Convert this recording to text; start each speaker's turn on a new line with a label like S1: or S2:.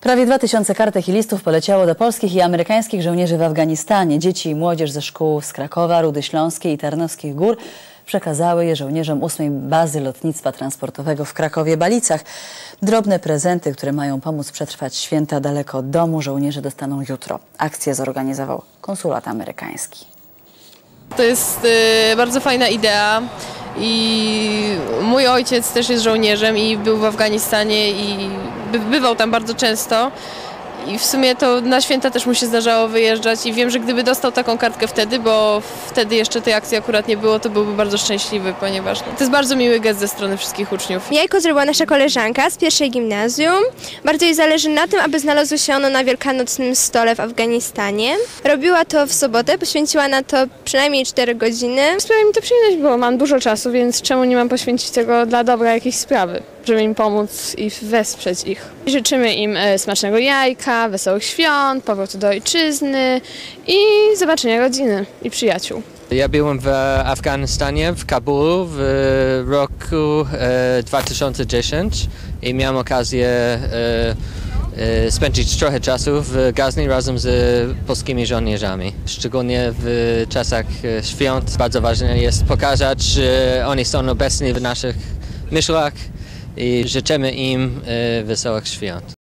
S1: Prawie 2000 kartek i listów poleciało do polskich i amerykańskich żołnierzy w Afganistanie. Dzieci i młodzież ze szkół z Krakowa, Rudy Śląskiej i Tarnowskich Gór przekazały je żołnierzom 8 Bazy Lotnictwa Transportowego w Krakowie-Balicach. Drobne prezenty, które mają pomóc przetrwać święta daleko od domu, żołnierze dostaną jutro. Akcję zorganizował konsulat amerykański.
S2: To jest y, bardzo fajna idea i mój ojciec też jest żołnierzem i był w Afganistanie i by, bywał tam bardzo często. I w sumie to na święta też mu się zdarzało wyjeżdżać i wiem, że gdyby dostał taką kartkę wtedy, bo wtedy jeszcze tej akcji akurat nie było, to byłby bardzo szczęśliwy, ponieważ no, to jest bardzo miły gest ze strony wszystkich uczniów.
S3: Jajko zrobiła nasza koleżanka z pierwszej gimnazjum. Bardzo jej zależy na tym, aby znalazło się ono na wielkanocnym stole w Afganistanie. Robiła to w sobotę, poświęciła na to przynajmniej 4 godziny.
S4: Sprawia mi to przyjemność, bo mam dużo czasu, więc czemu nie mam poświęcić tego dla dobra jakiejś sprawy, żeby im pomóc i wesprzeć ich. Życzymy im e, smacznego jajka, wesołych świąt, powrotu do ojczyzny i zobaczenia rodziny i przyjaciół.
S5: Ja byłem w Afganistanie, w Kabulu w roku e, 2010 i miałem okazję e, e, spędzić trochę czasu w Gazni razem z polskimi żołnierzami. Szczególnie w czasach e, świąt bardzo ważne jest pokazać, że oni są obecni w naszych myślach i życzymy im e, wesołych świąt.